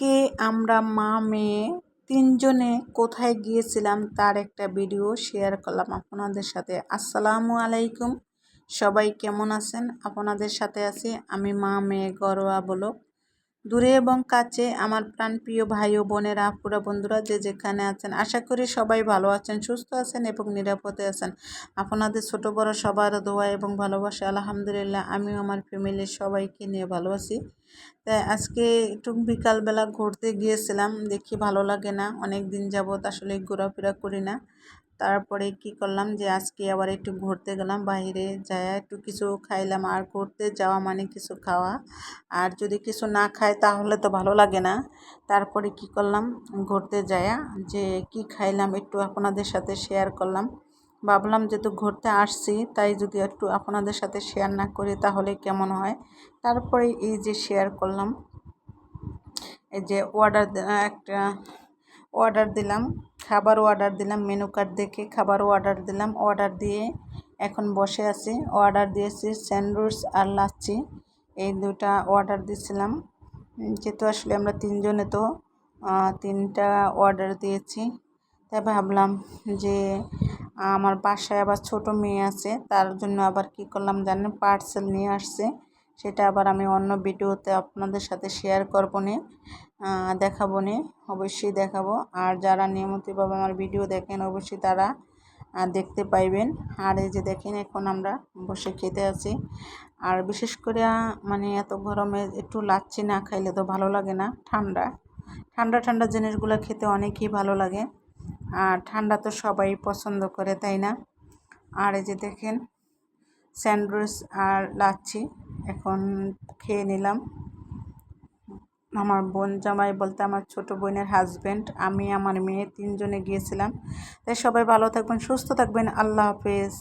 আজকে আমরা মা, মেয়ে তিনজনে কোথায় গিয়েছিলাম তার একটা ভিডিও শেয়ার করলাম আপনাদের সাথে। আসসালামু আলাইকুম। সবাই কেমন আছেন? আপনাদের সাথে আছি আমি মা, মেয়ে গরোয়া বলো। দূরে এবং কাছে আমার প্রাণপ্রিয় ভাই ও বোনেরা পুরা বন্ধুরা যে যেখানে আছেন, আশা করি সবাই ভালো আছেন, সুস্থ আছেন এবং নিরাপদে আছেন। আপনাদের ছোট বড় সবার দোয়া এবং ভালোবাসা, আলহামদুলিল্লাহ, আমিও আমার ফ্যামিলির সবাইকে নিয়ে ভালো আছি। তাই আজকে একটু বিকালবেলা ঘুরতে গিয়েছিলাম, দেখি ভালো লাগে না অনেক দিন যাবৎ আসলে ঘোরাফেরা করি না। তারপরে কি করলাম যে আজকে আবার একটু ঘুরতে গেলাম বাইরে যায় একটু কিছু খাইলাম। আর ঘুরতে যাওয়া মানে কিছু খাওয়া। আর যদি কিছু না খাই তাহলে তো ভালো লাগে না। তারপরে কি করলাম, ঘুরতে যায়া যে কি খাইলাম একটু আপনাদের সাথে শেয়ার করলাম। ভাবলাম যেহেতু ঘুরতে আসছি, তাই যদি একটু আপনাদের সাথে শেয়ার না করি তাহলে কেমন হয়? তারপরে এই যে শেয়ার করলাম, এই যে অর্ডার একটা অর্ডার দিলাম। খাবার অর্ডার দিলাম মেনু কার্ড দেখে খাবারও অর্ডার দিলাম। অর্ডার দিয়ে এখন বসে আছি। অর্ডার দিয়েছি স্যান্ডউইচ আর লাচ্ছি। এই দুটা অর্ডার দিয়েছিলাম যেহেতু আসলে আমরা তিনজনে তো তিনটা অর্ডার দিয়েছি। তাই ভাবলাম যে, আমার বাসায় আবার ছোট মেয়ে আছে, তার জন্য আবার কি করলাম জানেন? পার্সেল নিয়ে আসছে। সেটা আবার আমি অন্য ভিডিওতে আপনাদের সাথে শেয়ার করব নে দেখাবো নে, অবশ্যই দেখাবো। আর যারা নিয়মিতভাবে আমার ভিডিও দেখেন, অবশ্যই তারা দেখতে পাইবেন। আর এই যে দেখেন, এখন আমরা বসে খেতে আছি। আর বিশেষ করে মানে এত গরমে একটু লাচ্ছি না খাইলে তো ভালো লাগে না, ঠান্ডা। ঠান্ডা ঠান্ডা জিনিসগুলো খেতে অনেকই ভালো লাগে। আর ঠান্ডা তো সবাই পছন্দ করে, তাই না? আর এই যে দেখেন, স্যান্ডউইচ আর লাচ্ছি। এখন খেয়ে নিলাম। আমার বোন জামাই বলতে আমার ছোট বোনের হাজব্যান্ড আমি, আমার মেয়ে তিনজনে গিয়েছিলাম। তাই সবাই ভালো থাকবেন, সুস্থ থাকবেন। আল্লাহ হাফেজ।